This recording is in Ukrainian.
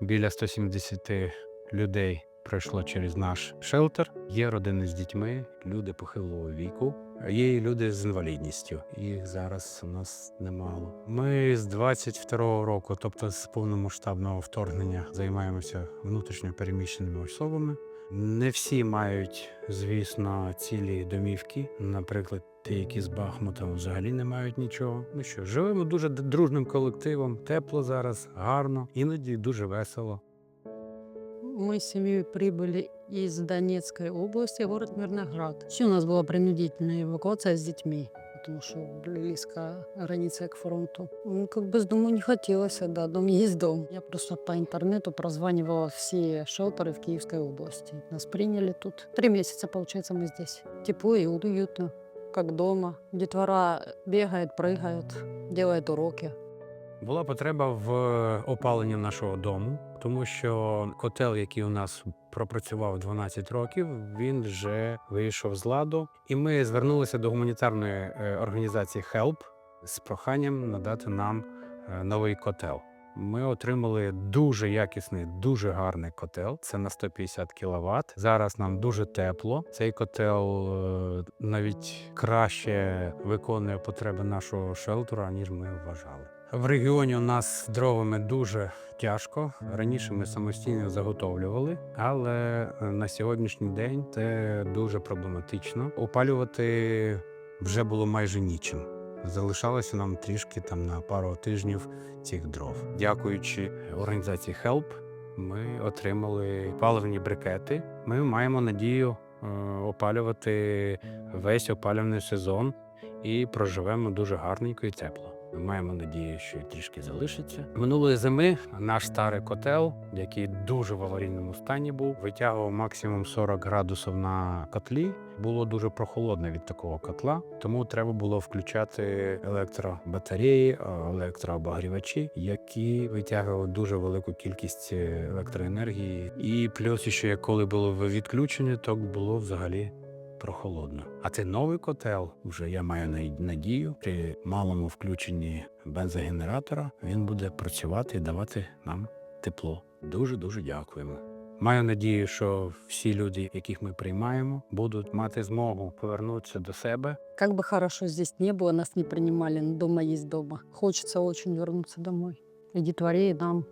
Біля 170 людей пройшло через наш шелтер. Є родини з дітьми, люди похилого віку, є і люди з інвалідністю. Їх зараз у нас немало. Ми з 22-го року, тобто з повномасштабного вторгнення, займаємося внутрішньо переміщеними особами. Не всі мають, звісно, цілі домівки. Наприклад, деякі з Бахмутом взагалі не мають нічого. Ну що, живемо дуже д- дружним колективом, тепло зараз, гарно, іноді дуже весело. Мы с семьей прибыли из Донецкой области, город Мирноград. Все, у нас была принудительная эвакуация с детьми, потому что близко граница к фронту. Ну, как бы с дому не хотелось, а да, дом есть дом. Я просто по интернету прозванивала все шелтеры в Киевской области. Нас приняли тут. Три месяца, получается, мы здесь. Тепло и уютно, как дома. Детвора бегает, прыгает, делает уроки. Була потреба в опаленні нашого дому, тому що котел, який у нас пропрацював 12 років, він вже вийшов з ладу. І ми звернулися до гуманітарної е, організації HELP з проханням надати нам е, новий котел. Ми отримали дуже якісний, дуже гарний котел. Це на 150 кВт. Зараз нам дуже тепло. Цей котел е, навіть краще виконує потреби нашого шелтера, ніж ми вважали. В регіоні у нас з дровами дуже тяжко. Раніше ми самостійно заготовлювали, але е, на сьогоднішній день це дуже проблематично. Опалювати вже було майже нічим. Залишалося нам трішки там на пару тижнів цих дров. Дякуючи організації HELP, ми отримали паливні брикети. Ми маємо надію е, опалювати весь опалювальний сезон і проживемо дуже гарненько і тепло. Маємо надію, що трішки залишиться. Минулої зими наш старий котел, який дуже в аварійному стані був, витягував максимум 40 градусів на котлі. Було дуже прохолодно від такого котла, тому треба було включати електробатареї, е, електрообогрівачі, які витягували дуже велику кількість е, електроенергії. І плюс, ще коли було відключення, то було взагалі прохолодно. А це новий котел. Вже я маю надію. При малому включенні бензогенератора він буде працювати і давати нам тепло. Дуже дуже дякуємо. Маю надію, що всі люди, яких ми приймаємо, будуть мати змогу повернутися до себе. Как бы хорошо здесь не было, нас не принимали, но дома есть дома. Хочется очень вернуться домой. И детворе, нам.